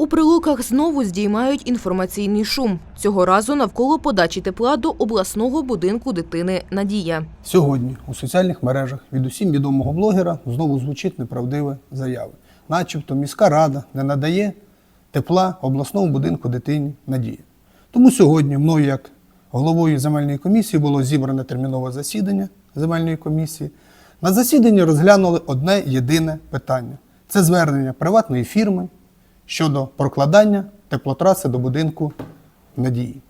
У прилуках знову здіймають інформаційний шум. Цього разу навколо подачі тепла до обласного будинку дитини Надія. Сьогодні у соціальних мережах від усім відомого блогера знову звучить неправдиве заяви. Начебто міська рада не надає тепла обласному будинку дитині Надії. Тому сьогодні мною, як головою земельної комісії, було зібране термінове засідання земельної комісії. На засіданні розглянули одне єдине питання: це звернення приватної фірми щодо прокладання теплотраси до будинку Надії.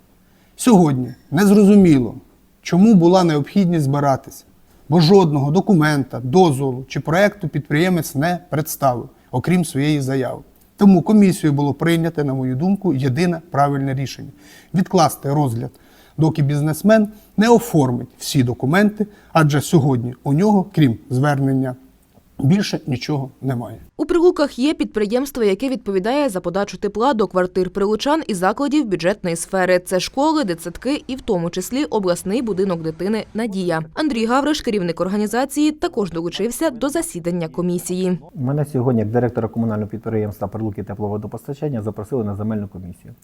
Сьогодні незрозуміло, чому була необхідність збиратися, бо жодного документа, дозволу чи проекту підприємець не представив, окрім своєї заяви. Тому комісією було прийнято, на мою думку, єдине правильне рішення відкласти розгляд, доки бізнесмен не оформить всі документи, адже сьогодні у нього, крім звернення, більше нічого немає. У прилуках є підприємство, яке відповідає за подачу тепла до квартир прилучан і закладів бюджетної сфери. Це школи, дитсадки і в тому числі обласний будинок дитини Надія. Андрій Гавриш, керівник організації, також долучився до засідання комісії. Мене сьогодні, як директора комунального підприємства Прилуки тепловодопостачання, запросили на земельну комісію.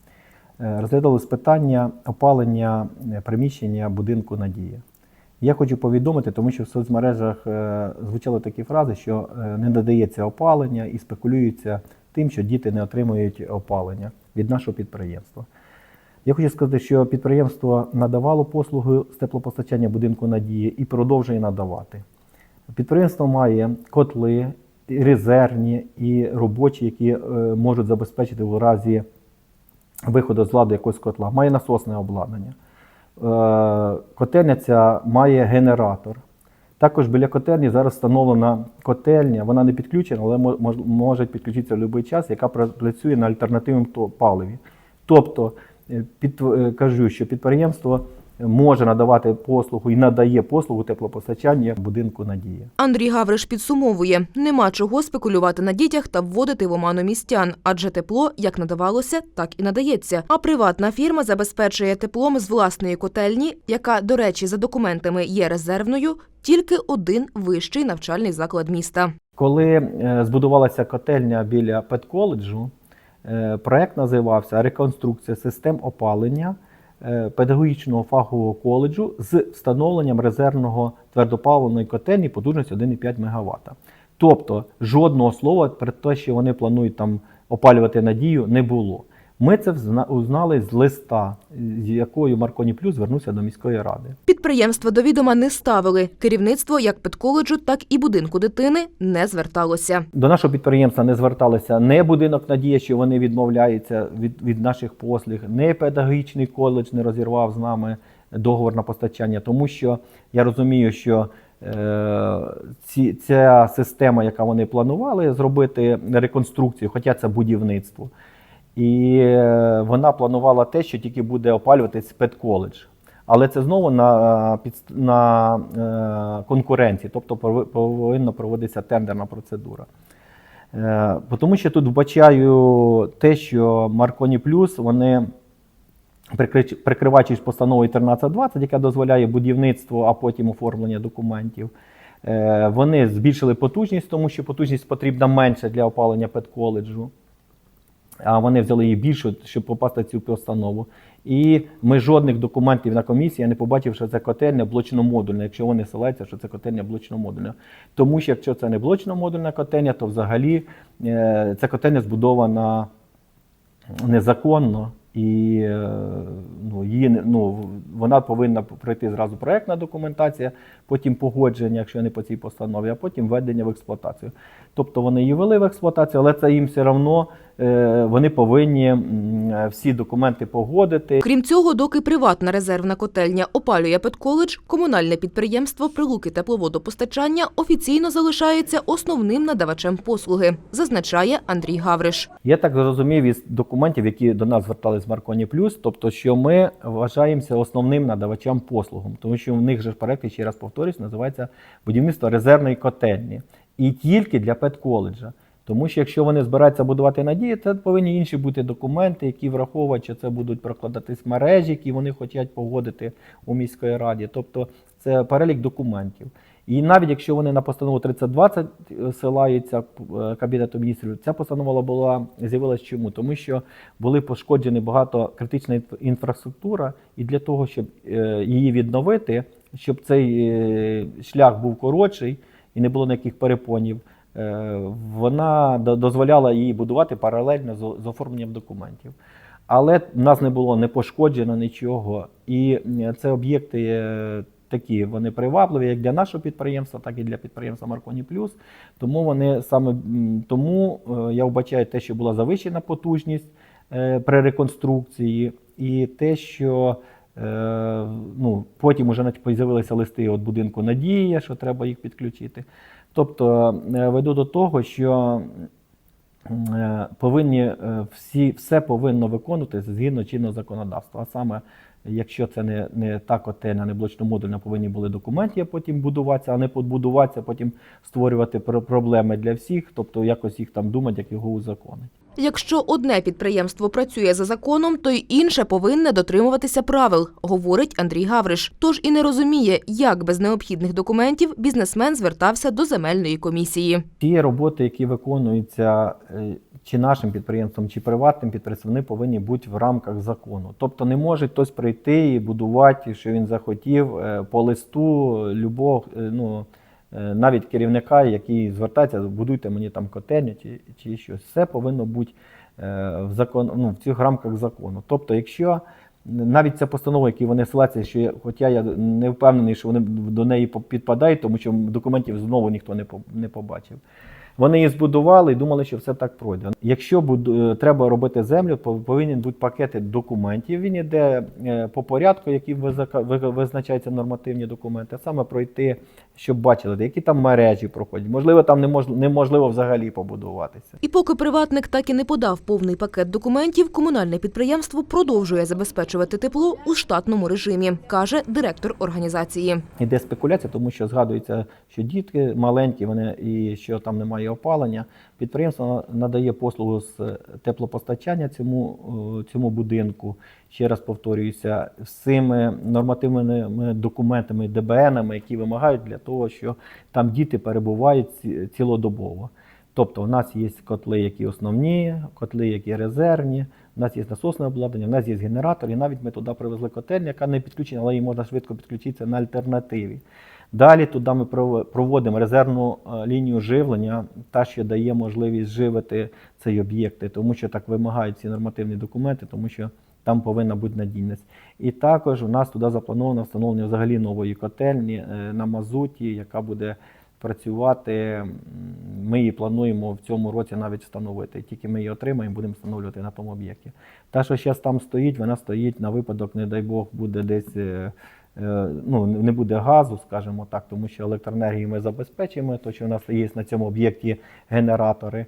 Е, Розглядалось питання опалення е, приміщення будинку Надія. Я хочу повідомити, тому що в соцмережах е, звучали такі фрази, що е, не надається опалення і спекулюється тим, що діти не отримують опалення від нашого підприємства. Я хочу сказати, що підприємство надавало послуги з теплопостачання будинку Надії і продовжує надавати. Підприємство має котли, резервні і робочі, які е, можуть забезпечити в разі виходу з ладу якогось котла. Має насосне обладнання. Котельня ця має генератор. Також біля котельні зараз встановлена котельня, вона не підключена, але може підключитися в будь-який час, яка працює на альтернативному паливі. Тобто, е, під, е, кажу, що підприємство може надавати послугу і надає послугу теплопостачання будинку Надія. Андрій Гавриш підсумовує: нема чого спекулювати на дітях та вводити в оману містян, адже тепло як надавалося, так і надається. А приватна фірма забезпечує теплом з власної котельні, яка, до речі, за документами є резервною, тільки один вищий навчальний заклад міста. Коли е, збудувалася котельня біля педколеджу, е, проект називався Реконструкція систем опалення педагогічного фахового коледжу з встановленням резервного твердопаливної котельні потужності 1,5 МВт. Тобто жодного слова про те, що вони планують там опалювати надію, не було. Ми це узнали з листа, з якою Марконі Плюс звернувся до міської ради. Підприємства до відома не ставили. Керівництво як педколеджу, так і будинку дитини не зверталося. До нашого підприємства не зверталися не будинок Надія, що вони відмовляються від, від наших послуг, не педагогічний коледж не розірвав з нами договор на постачання, тому що я розумію, що е, ці, ця система, яка вони планували зробити реконструкцію, хоча це будівництво, і е, вона планувала те, що тільки буде опалюватись педколедж. Але це знову на, на е, конкуренції, тобто повинна проводитися тендерна процедура. Е, Тому що тут вбачаю те, що Марконі Плюс вони прикри- прикриваючись постановою 1320, яка дозволяє будівництво, а потім оформлення документів. Вони збільшили потужність, тому що потужність потрібна менше для опалення педколеджу а вони взяли її більшу, щоб попасти в цю постанову. І ми жодних документів на комісії я не побачив, що це котельня блочно-модульна, якщо вони ссилаються, що це котельня блочно-модульна. Тому що якщо це не блочно-модульна котельня, то взагалі е, ця котельня збудована незаконно. І е, ну, її, ну, вона повинна пройти зразу проєктна документація, потім погодження, якщо не по цій постанові, а потім введення в експлуатацію. Тобто вони її ввели в експлуатацію, але це їм все одно вони повинні всі документи погодити. Крім цього, доки приватна резервна котельня опалює педколедж, комунальне підприємство Прилуки тепловодопостачання офіційно залишається основним надавачем послуги, зазначає Андрій Гавриш. Я так зрозумів із документів, які до нас звертались з Марконі Плюс, тобто, що ми вважаємося основним надавачем послугам, тому що в них же проект, ще раз повторюсь, називається будівництво резервної котельні. І тільки для педколеджа. Тому що якщо вони збираються будувати надії, це повинні інші бути документи, які враховують, що це будуть прокладатись мережі, які вони хочуть погодити у міської раді. Тобто це перелік документів. І навіть якщо вони на постанову 3020 силаються е, Кабінету міністрів, ця постанова була з'явилася чому? Тому що були пошкоджені багато критична інфраструктура, і для того, щоб е, її відновити, щоб цей е, шлях був коротший і не було ніяких перепонів, е, вона дозволяла її будувати паралельно з, оформленням документів. Але в нас не було не пошкоджено нічого. І е, це об'єкти е, такі, вони привабливі як для нашого підприємства, так і для підприємства Марконі Плюс. Тому вони саме тому е, я вбачаю те, що була завищена потужність е, при реконструкції, і те, що е, ну, потім вже з'явилися листи від будинку Надія, що треба їх підключити. Тобто е, веду до того, що е, повинні е, всі, все повинно виконуватися згідно чинного законодавства. А саме, якщо це не, не та котельна, не блочно-модульна, повинні були документи потім будуватися, а не побудуватися, потім створювати про- проблеми для всіх, тобто якось їх там думати, як його узаконити. Якщо одне підприємство працює за законом, то й інше повинне дотримуватися правил, говорить Андрій Гавриш. Тож і не розуміє, як без необхідних документів бізнесмен звертався до земельної комісії. Ті роботи, які виконуються е, чи нашим підприємством, чи приватним підприємством, вони повинні бути в рамках закону. Тобто не може хтось прийти і будувати, що він захотів е, по листу любого, е, ну, навіть керівника, який звертається, будуйте мені там котельню чи, чи щось. Все повинно бути е, в, закон, ну, в цих рамках закону. Тобто, якщо навіть ця постанова, які вони силаються, що я, хоча я не впевнений, що вони до неї підпадають, тому що документів знову ніхто не побачив. Вони її збудували і думали, що все так пройде. Якщо буду- е, треба робити землю, пов- повинен бути пакети документів. Він іде е, по порядку, які ви- визначаються нормативні документи, саме пройти, щоб бачили, які там мережі проходять. Можливо, там немож- неможливо взагалі побудуватися. І поки приватник так і не подав повний пакет документів, комунальне підприємство продовжує забезпечувати тепло у штатному режимі, каже директор організації. Іде спекуляція, тому що згадується, що дітки маленькі, вони і що там немає опалення. Підприємство надає послугу з теплопостачання цьому, е, цьому будинку. Ще раз повторююся, з цими нормативними документами, ДБНами, які вимагають для того, що там діти перебувають цілодобово. Тобто у нас є котли, які основні, котли, які резервні, у нас є насосне обладнання, у нас є генератор, і навіть ми туди привезли котельню, яка не підключена, але її можна швидко підключитися на альтернативі. Далі туди ми проводимо резервну е, лінію живлення, та що дає можливість живити цей об'єкт, тому що так вимагають ці нормативні документи, тому що там повинна бути надійність. І також у нас туди заплановано встановлення взагалі нової котельні е, на мазуті, яка буде працювати. Ми її плануємо в цьому році навіть встановити. Тільки ми її отримаємо, будемо встановлювати на тому об'єкті. Та, що зараз там стоїть, вона стоїть на випадок, не дай Бог, буде десь. Е, Ну, не буде газу, скажімо так, тому що електроенергію ми забезпечуємо, то що у нас є на цьому об'єкті генератори.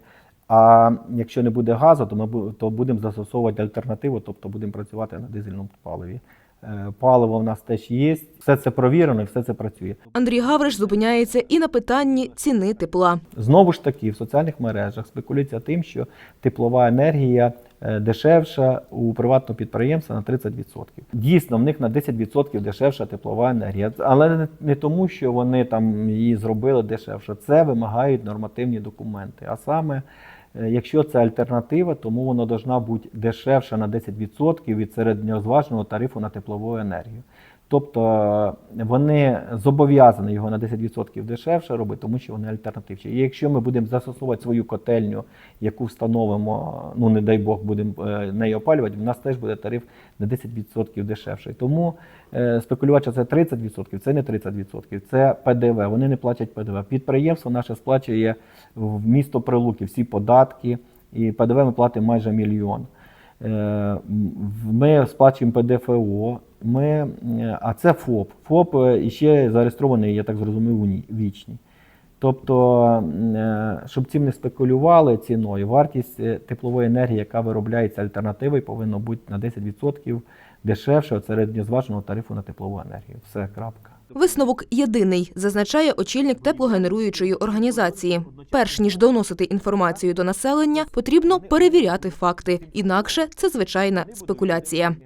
А якщо не буде газу, то ми то будемо застосовувати альтернативу, тобто будемо працювати на дизельному паливі. Е, Паливо в нас теж є, все це провірено і все це працює. Андрій Гавриш зупиняється і на питанні ціни тепла. Знову ж таки, в соціальних мережах спекулюється тим, що теплова енергія дешевша у приватного підприємства на 30%. Дійсно, в них на 10% дешевша теплова енергія. Але не- тому, що вони там її зробили дешевше. Це вимагають нормативні документи. А саме, е, якщо це альтернатива, тому вона повинна бути дешевша на 10% від середньозваженого тарифу на теплову енергію. Тобто е, вони зобов'язані його на 10% дешевше робити, тому що вони альтернативні. І якщо ми будемо застосовувати свою котельню, яку встановимо, ну не дай Бог, будемо е, нею опалювати, у нас теж буде тариф на 10% дешевший. Тому е, спекулювати, що це 30%, це не 30%, це ПДВ. Вони не платять ПДВ. Підприємство наше сплачує в місто Прилуки всі податки, і ПДВ ми платимо майже мільйон. Е, Ми сплачуємо ПДФО, ми, е, а це ФОП. ФОП е, іще зареєстрований, я так зрозумів, у Ні- вічні. Тобто, щоб цим не спекулювали ціною, вартість теплової енергії, яка виробляється альтернативою, повинна бути на 10% дешевше від середньозваженого тарифу на теплову енергію. Все, крапка. Висновок єдиний, зазначає очільник теплогенеруючої організації. Перш ніж доносити інформацію до населення, потрібно перевіряти факти. Інакше це звичайна спекуляція.